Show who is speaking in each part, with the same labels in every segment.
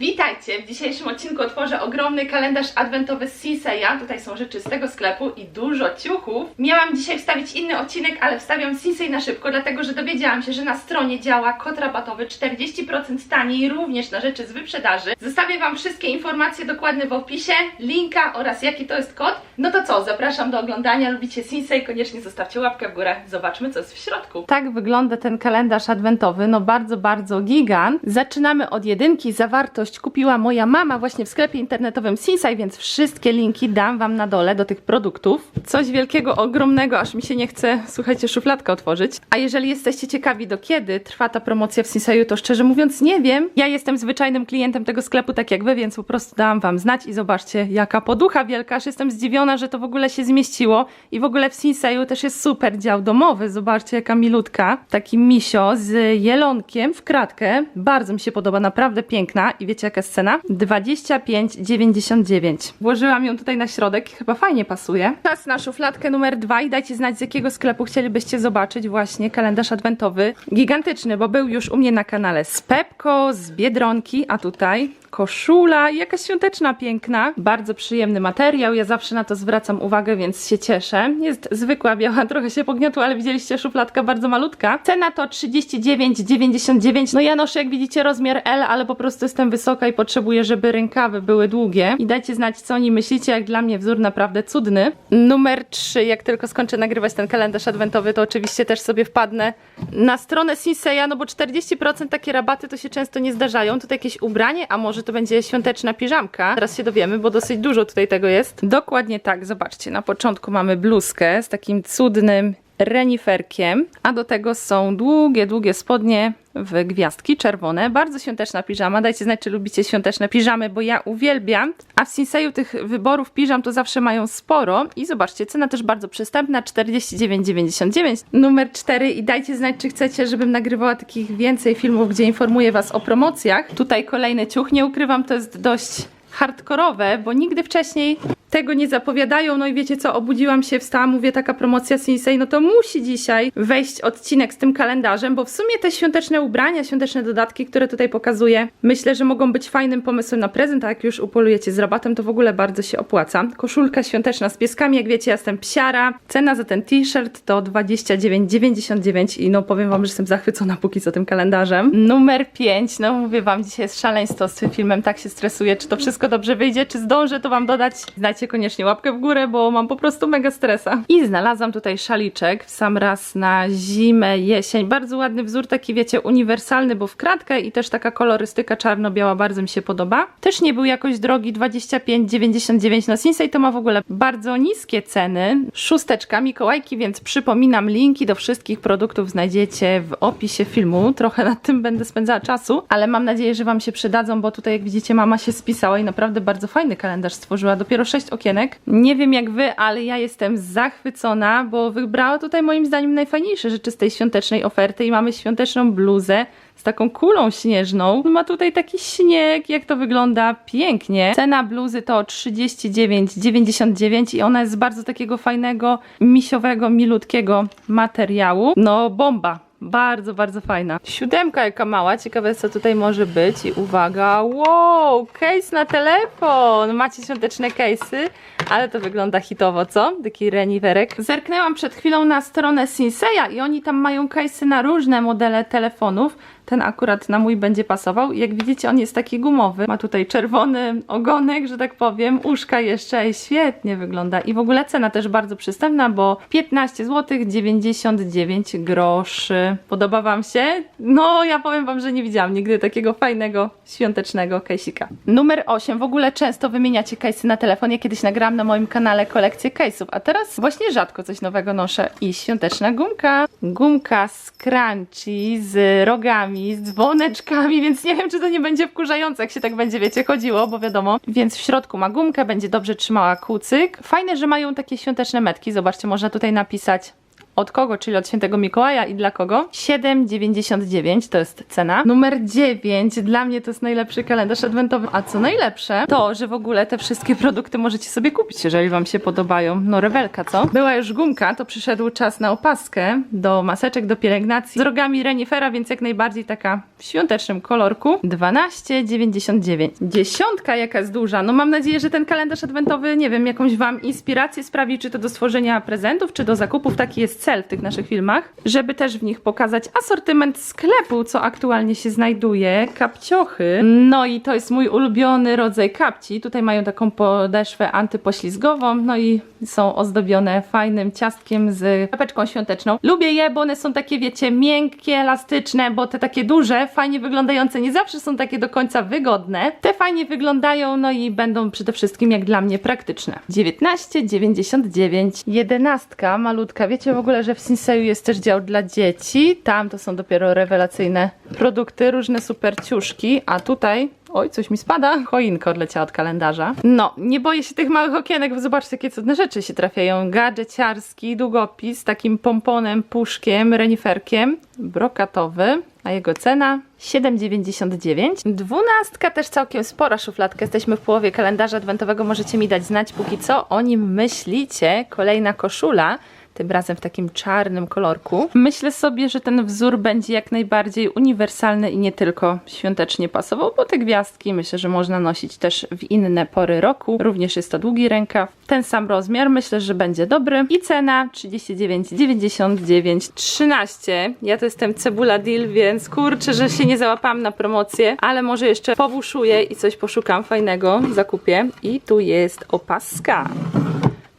Speaker 1: Witajcie! W dzisiejszym odcinku otworzę ogromny kalendarz adwentowy z Sinseya. Tutaj są rzeczy z tego sklepu i dużo ciuchów. Miałam dzisiaj wstawić inny odcinek, ale wstawiam Sinsey na szybko, dlatego że dowiedziałam się, że na stronie działa kod rabatowy 40% taniej, również na rzeczy z wyprzedaży. Zostawię Wam wszystkie informacje dokładne w opisie, linka oraz jaki to jest kod. No to co, zapraszam do oglądania. Lubicie Sinsey? Koniecznie zostawcie łapkę w górę. Zobaczmy, co jest w środku. Tak wygląda ten kalendarz adwentowy. No bardzo, bardzo gigant. Zaczynamy od jedynki. Zawartość kupiła moja mama właśnie w sklepie internetowym Sinsay, więc wszystkie linki dam Wam na dole do tych produktów. Coś wielkiego, ogromnego, aż mi się nie chce, słuchajcie, szufladkę otworzyć. A jeżeli jesteście ciekawi, do kiedy trwa ta promocja w Sinsayu, to szczerze mówiąc nie wiem. Ja jestem zwyczajnym klientem tego sklepu, tak jak Wy, więc po prostu dałam Wam znać i zobaczcie, jaka poducha wielka. Aż jestem zdziwiona, że to w ogóle się zmieściło. I w ogóle w Sinsayu też jest super dział domowy. Zobaczcie, jaka milutka. Taki misio z jelonkiem w kratkę. Bardzo mi się podoba, naprawdę piękna. I wiecie, jaka jest cena? 25,99. Włożyłam ją tutaj na środek i chyba fajnie pasuje. Czas na szufladkę numer dwa i dajcie znać, z jakiego sklepu chcielibyście zobaczyć właśnie kalendarz adwentowy. Gigantyczny, bo był już u mnie na kanale z Pepko, z Biedronki, a tutaj koszula, jakaś świąteczna, piękna. Bardzo przyjemny materiał, ja zawsze na to zwracam uwagę, więc się cieszę. Jest zwykła, biała, trochę się pogniotła, ale widzieliście, szufladka bardzo malutka. Cena to 39,99. No ja noszę, jak widzicie, rozmiar L, ale po prostu jestem wysoka i potrzebuję, żeby rękawy były długie. I dajcie znać, co o nim myślicie, jak dla mnie wzór naprawdę cudny. Numer 3, jak tylko skończę nagrywać ten kalendarz adwentowy, to oczywiście też sobie wpadnę na stronę Sinseya, no bo 40% takie rabaty to się często nie zdarzają. Tutaj jakieś ubranie, a może to będzie świąteczna piżamka. Teraz się dowiemy, bo dosyć dużo tutaj tego jest. Dokładnie tak, zobaczcie, na początku mamy bluzkę z takim cudnym reniferkiem, a do tego są długie, długie spodnie w gwiazdki czerwone. Bardzo świąteczna piżama. Dajcie znać, czy lubicie świąteczne piżamy, bo ja uwielbiam. A w Sinseyu tych wyborów piżam to zawsze mają sporo. I zobaczcie, cena też bardzo przystępna, 49,99. Numer 4 i dajcie znać, czy chcecie, żebym nagrywała takich więcej filmów, gdzie informuję Was o promocjach. Tutaj kolejny ciuch, nie ukrywam, to jest dość hardkorowe, bo nigdy wcześniej tego nie zapowiadają. No i wiecie co, obudziłam się, wstałam, mówię, taka promocja Sinsei, no to musi dzisiaj wejść odcinek z tym kalendarzem, bo w sumie te świąteczne ubrania, świąteczne dodatki, które tutaj pokazuję, myślę, że mogą być fajnym pomysłem na prezent, a jak już upolujecie z rabatem, to w ogóle bardzo się opłaca. Koszulka świąteczna z pieskami, jak wiecie, ja jestem psiara. Cena za ten t-shirt to 29,99 i no powiem wam, że jestem zachwycona póki co tym kalendarzem. Numer 5, no mówię wam, dzisiaj jest szaleństwo z tym filmem, tak się stresuję, czy to wszystko dobrze wyjdzie, czy zdążę to wam dodać. Znajcie koniecznie łapkę w górę, bo mam po prostu mega stresa. I znalazłam tutaj szaliczek w sam raz na zimę, jesień. Bardzo ładny wzór, taki wiecie, uniwersalny, bo w kratkę i też taka kolorystyka czarno-biała bardzo mi się podoba. Też nie był jakoś drogi, 25,99 na Sinsei to ma w ogóle bardzo niskie ceny. Szósteczka Mikołajki, więc przypominam, linki do wszystkich produktów znajdziecie w opisie filmu. Trochę nad tym będę spędzała czasu, ale mam nadzieję, że Wam się przydadzą, bo tutaj jak widzicie mama się spisała i naprawdę bardzo fajny kalendarz stworzyła. Dopiero 6 okienek. Nie wiem jak Wy, ale ja jestem zachwycona, bo wybrała tutaj moim zdaniem najfajniejsze rzeczy z tej świątecznej oferty i mamy świąteczną bluzę z taką kulą śnieżną. Ma tutaj taki śnieg, jak to wygląda pięknie. Cena bluzy to 39,99 i ona jest z bardzo takiego fajnego, misiowego, milutkiego materiału. No bomba. Bardzo, bardzo fajna. Siódemka jaka mała, ciekawe co tutaj może być. I uwaga, wow, case na telefon. Macie świąteczne case'y, ale to wygląda hitowo, co? Taki reniwerek. Zerknęłam przed chwilą na stronę Sinseya i oni tam mają case'y na różne modele telefonów. Ten akurat na mój będzie pasował. Jak widzicie, on jest taki gumowy. Ma tutaj czerwony ogonek, że tak powiem. Uszka jeszcze świetnie wygląda. I w ogóle cena też bardzo przystępna, bo 15 zł 99 groszy. Podoba Wam się? No, ja powiem Wam, że nie widziałam nigdy takiego fajnego, świątecznego kejsika. Numer 8. W ogóle często wymieniacie case'y na telefon. Ja kiedyś nagrałam na moim kanale kolekcję case'ów, a teraz właśnie rzadko coś nowego noszę. I świąteczna gumka. Gumka z crunchy, z rogami, z dzwoneczkami, więc nie wiem, czy to nie będzie wkurzające, jak się tak będzie, wiecie, chodziło, bo wiadomo. Więc w środku ma gumkę, będzie dobrze trzymała kucyk. Fajne, że mają takie świąteczne metki. Zobaczcie, można tutaj napisać Od kogo, czyli od świętego Mikołaja i dla kogo? 7,99 to jest cena. Numer 9, dla mnie to jest najlepszy kalendarz adwentowy. A co najlepsze, to, że w ogóle te wszystkie produkty możecie sobie kupić, jeżeli wam się podobają. No rewelka, co? Była już gumka, to przyszedł czas na opaskę do maseczek, do pielęgnacji z rogami renifera, więc jak najbardziej taka w świątecznym kolorku. 12,99. Dziesiątka jaka jest duża. No mam nadzieję, że ten kalendarz adwentowy, nie wiem, jakąś wam inspirację sprawi, czy to do stworzenia prezentów, czy do zakupów. Taki jest cel w tych naszych filmach, żeby też w nich pokazać asortyment sklepu, co aktualnie się znajduje, kapciochy. No i to jest mój ulubiony rodzaj kapci. Tutaj mają taką podeszwę antypoślizgową, no i są ozdobione fajnym ciastkiem z czapeczką świąteczną. Lubię je, bo one są takie, wiecie, miękkie, elastyczne, bo te takie duże, fajnie wyglądające, nie zawsze są takie do końca wygodne. Te fajnie wyglądają, no i będą przede wszystkim jak dla mnie praktyczne. 19,99. Jedenastka, malutka. Wiecie w ogóle, że w Sinseju jest też dział dla dzieci. Tam to są dopiero rewelacyjne produkty, różne super ciuszki, a tutaj Oj, coś mi spada. Choinka odleciała od kalendarza. No, nie boję się tych małych okienek, bo zobaczcie, jakie cudne rzeczy się trafiają. Gadżeciarski długopis takim pomponem, puszkiem, reniferkiem, brokatowy. A jego cena 7,99. Dwunastka też całkiem spora szufladka. Jesteśmy w połowie kalendarza adwentowego. Możecie mi dać znać póki co o nim myślicie. Kolejna koszula tym razem w takim czarnym kolorku. Myślę sobie, że ten wzór będzie jak najbardziej uniwersalny i nie tylko świątecznie pasował, bo te gwiazdki myślę, że można nosić też w inne pory roku. Również jest to długi rękaw. Ten sam rozmiar myślę, że będzie dobry. I cena 39,99. 13. Ja to jestem cebula deal, więc kurczę, że się nie załapałam na promocję, ale może jeszcze powuszuję i coś poszukam fajnego, zakupię. I tu jest opaska.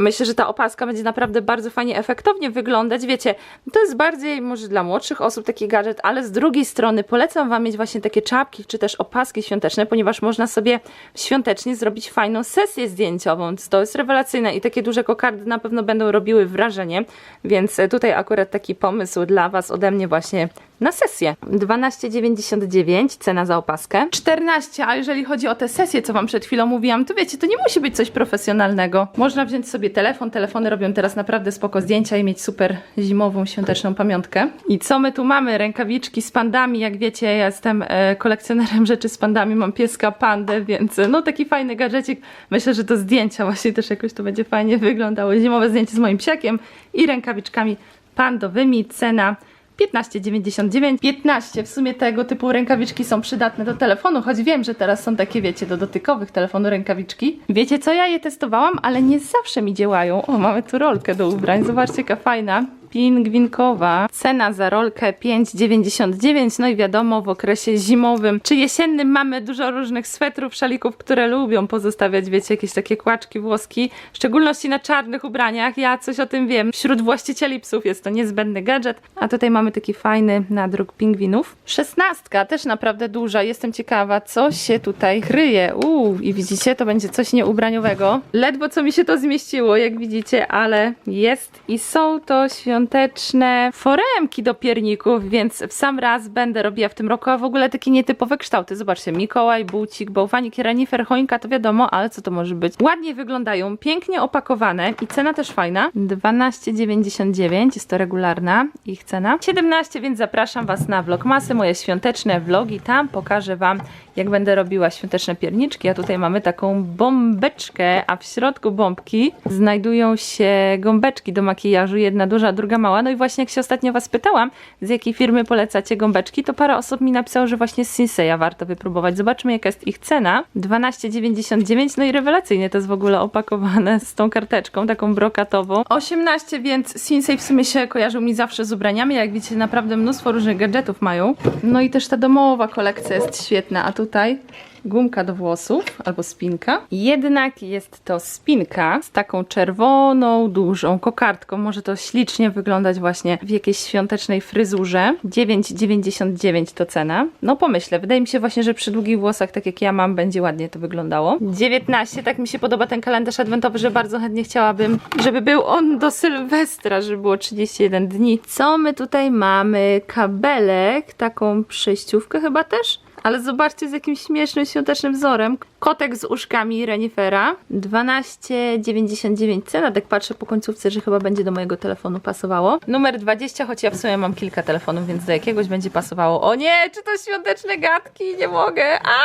Speaker 1: Myślę, że ta opaska będzie naprawdę bardzo fajnie, efektownie wyglądać. Wiecie, to jest bardziej może dla młodszych osób taki gadżet, ale z drugiej strony polecam Wam mieć właśnie takie czapki czy też opaski świąteczne, ponieważ można sobie świątecznie zrobić fajną sesję zdjęciową. To jest rewelacyjne i takie duże kokardy na pewno będą robiły wrażenie, więc tutaj akurat taki pomysł dla Was ode mnie właśnie na sesję. 12,99 cena za opaskę. 14, a jeżeli chodzi o te sesje, co Wam przed chwilą mówiłam, to wiecie, to nie musi być coś profesjonalnego. Można wziąć sobie telefon, telefony robią teraz naprawdę spoko zdjęcia i mieć super zimową, świąteczną pamiątkę. I co my tu mamy? Rękawiczki z pandami, jak wiecie, ja jestem e, kolekcjonerem rzeczy z pandami, mam pieska pandę, więc e, no taki fajny gadżecik. Myślę, że to zdjęcia właśnie też jakoś to będzie fajnie wyglądało. Zimowe zdjęcie z moim psiakiem i rękawiczkami pandowymi. Cena 15,99. 15. W sumie tego typu rękawiczki są przydatne do telefonu, choć wiem, że teraz są takie, wiecie, do dotykowych telefonu rękawiczki. Wiecie co, ja je testowałam, ale nie zawsze mi działają. O, mamy tu rolkę do ubrań. Zobaczcie, jaka fajna pingwinkowa. Cena za rolkę 5,99. No i wiadomo, w okresie zimowym czy jesiennym mamy dużo różnych swetrów, szalików, które lubią pozostawiać, wiecie, jakieś takie kłaczki włoski, w szczególności na czarnych ubraniach. Ja coś o tym wiem. Wśród właścicieli psów jest to niezbędny gadżet. A tutaj mamy taki fajny nadruk pingwinów. Szesnastka, też naprawdę duża. Jestem ciekawa, co się tutaj kryje. Uuu, i widzicie, to będzie coś nieubraniowego. Ledwo co mi się to zmieściło, jak widzicie, ale jest i są to świąteczne świąteczne foremki do pierników, więc w sam raz będę robiła w tym roku, a w ogóle takie nietypowe kształty. Zobaczcie, Mikołaj, bucik, bałwanik, renifer, choinka, to wiadomo, ale co to może być? Ładnie wyglądają, pięknie opakowane i cena też fajna. 12,99 jest to regularna ich cena. 17, więc zapraszam Was na vlogmasy, moje świąteczne vlogi. Tam pokażę Wam, jak będę robiła świąteczne pierniczki. A tutaj mamy taką bombeczkę, a w środku bombki znajdują się gąbeczki do makijażu, jedna duża, druga mała. No i właśnie jak się ostatnio Was pytałam, z jakiej firmy polecacie gąbeczki, to parę osób mi napisało, że właśnie z Sinseya warto wypróbować. Zobaczmy jaka jest ich cena. 12,99, no i rewelacyjnie to jest w ogóle opakowane z tą karteczką, taką brokatową. 18, więc Sinsei w sumie się kojarzył mi zawsze z ubraniami, jak widzicie naprawdę mnóstwo różnych gadżetów mają. No i też ta domowa kolekcja jest świetna, a tutaj gumka do włosów albo spinka. Jednak jest to spinka z taką czerwoną, dużą kokardką. Może to ślicznie wyglądać właśnie w jakiejś świątecznej fryzurze. 9,99 to cena. No pomyślę, wydaje mi się właśnie, że przy długich włosach, tak jak ja mam, będzie ładnie to wyglądało. 19, tak mi się podoba ten kalendarz adwentowy, że bardzo chętnie chciałabym, żeby był on do Sylwestra, żeby było 31 dni. Co my tutaj mamy? Kabelek, taką przejściówkę chyba też? Ale zobaczcie z jakim śmiesznym, świątecznym wzorem. Kotek z uszkami Renifera. 12,99 cena. Tak patrzę po końcówce, że chyba będzie do mojego telefonu pasowało. Numer 20, choć ja w sumie mam kilka telefonów, więc do jakiegoś będzie pasowało. O nie, czy to świąteczne gadki? Nie mogę. A!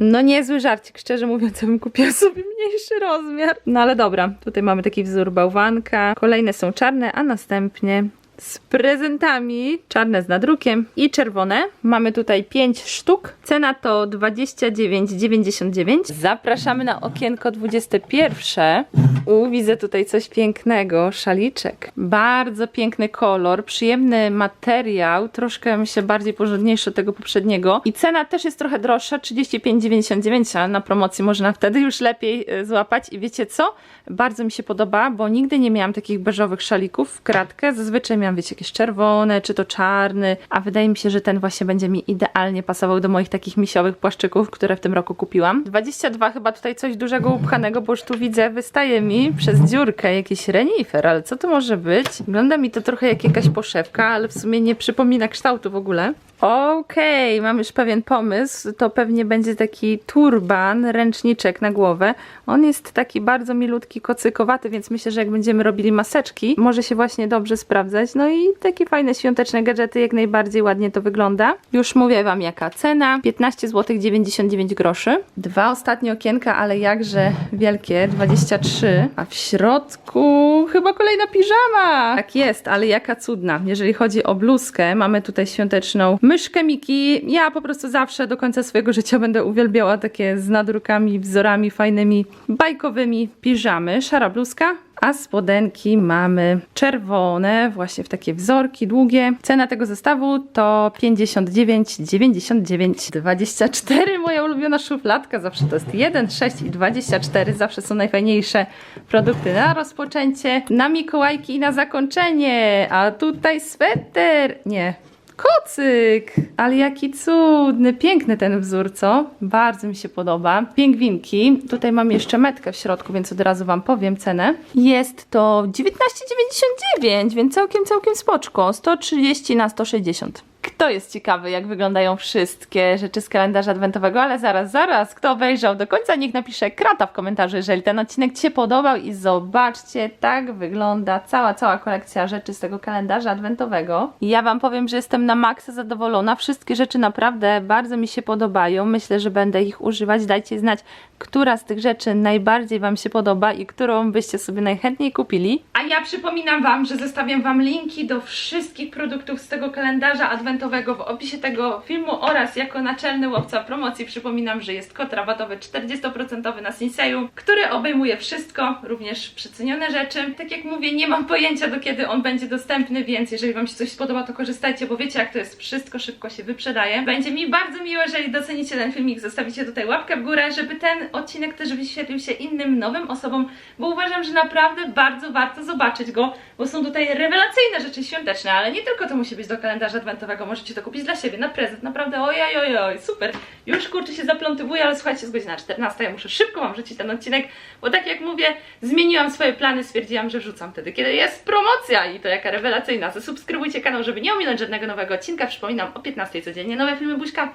Speaker 1: No niezły żarcik, szczerze mówiąc, ja bym kupiła sobie mniejszy rozmiar. No ale dobra, tutaj mamy taki wzór bałwanka. Kolejne są czarne, a następnie z prezentami, czarne z nadrukiem i czerwone. Mamy tutaj 5 sztuk. Cena to 29,99. Zapraszamy na okienko 21. U, widzę tutaj coś pięknego, szaliczek. Bardzo piękny kolor, przyjemny materiał, troszkę myślę bardziej porządniejszy od tego poprzedniego. I cena też jest trochę droższa, 35,99, ale na promocji można wtedy już lepiej y, złapać. I wiecie co? Bardzo mi się podoba, bo nigdy nie miałam takich beżowych szalików w kratkę. Zazwyczaj miałam, wiecie, jakieś czerwone, czy to czarny, a wydaje mi się, że ten właśnie będzie mi idealnie pasował do moich takich misiowych płaszczyków, które w tym roku kupiłam. 22 chyba tutaj coś dużego upchanego, bo już tu widzę, wystaje mi przez dziurkę jakiś renifer, ale co to może być? Wygląda mi to trochę jak jakaś poszewka, ale w sumie nie przypomina kształtu w ogóle. Okej, mam już pewien pomysł. To pewnie będzie taki turban, ręczniczek na głowę. On jest taki bardzo milutki, kocykowaty, więc myślę, że jak będziemy robili maseczki, może się właśnie dobrze sprawdzać. I takie fajne świąteczne gadżety, jak najbardziej ładnie to wygląda. Już mówię Wam jaka cena. 15 zł 99 groszy. Dwa ostatnie okienka, ale jakże wielkie, 23. A w środku chyba kolejna piżama. Tak jest, ale jaka cudna. Jeżeli chodzi o bluzkę, mamy tutaj świąteczną myszkę Miki. Ja po prostu zawsze do końca swojego życia będę uwielbiała takie z nadrukami, wzorami fajnymi, bajkowymi piżamy. Szara bluzka, a spodenki mamy czerwone, właśnie w takie wzorki długie. Cena tego zestawu to 59,99 24. Moja ulubiona szufladka, zawsze to jest 1, 6 i 24. Zawsze są najfajniejsze produkty na rozpoczęcie, na Mikołajki i na zakończenie. A tutaj sweter. Nie, Kocyk! Ale jaki cudny, piękny ten wzór, co? Bardzo mi się podoba. Pingwinki. Tutaj mam jeszcze metkę w środku, więc od razu Wam powiem cenę. Jest to 19,99, więc całkiem, całkiem spoczko. 130 na 160. Kto jest ciekawy, jak wyglądają wszystkie rzeczy z kalendarza adwentowego, ale zaraz, zaraz, kto obejrzał do końca, niech napisze krata w komentarzu, jeżeli ten odcinek Ci się podobał i zobaczcie, tak wygląda cała, cała kolekcja rzeczy z tego kalendarza adwentowego. Ja Wam powiem, że jestem na maksa zadowolona, wszystkie rzeczy naprawdę bardzo mi się podobają, myślę, że będę ich używać, dajcie znać, która z tych rzeczy najbardziej Wam się podoba i którą byście sobie najchętniej kupili. A ja przypominam Wam, że zostawiam Wam linki do wszystkich produktów z tego kalendarza adwentowego w opisie tego filmu oraz jako naczelny łowca promocji przypominam, że jest kod rabatowy 40% na Sinseju, który obejmuje wszystko, również przecenione rzeczy. Tak jak mówię, nie mam pojęcia do kiedy on będzie dostępny, więc jeżeli Wam się coś spodoba, to korzystajcie, bo wiecie jak to jest, wszystko szybko się wyprzedaje. Będzie mi bardzo miło, jeżeli docenicie ten filmik, zostawicie tutaj łapkę w górę, żeby ten odcinek też wyświetlił się innym, nowym osobom, bo uważam, że naprawdę bardzo warto zobaczyć go, bo są tutaj rewelacyjne rzeczy świąteczne, ale nie tylko to musi być do kalendarza adwentowego, możecie to kupić dla siebie, na prezent, naprawdę ojej, ojej, oj, super. Już kurczę się zaplątywuję, ale słuchajcie, jest godzina 14, ja muszę szybko Wam rzucić ten odcinek, bo tak jak mówię, zmieniłam swoje plany, stwierdziłam, że wrzucam wtedy, kiedy jest promocja i to jaka rewelacyjna. Zasubskrybujcie kanał, żeby nie ominąć żadnego nowego odcinka, przypominam o 15 codziennie nowe filmy Buźka,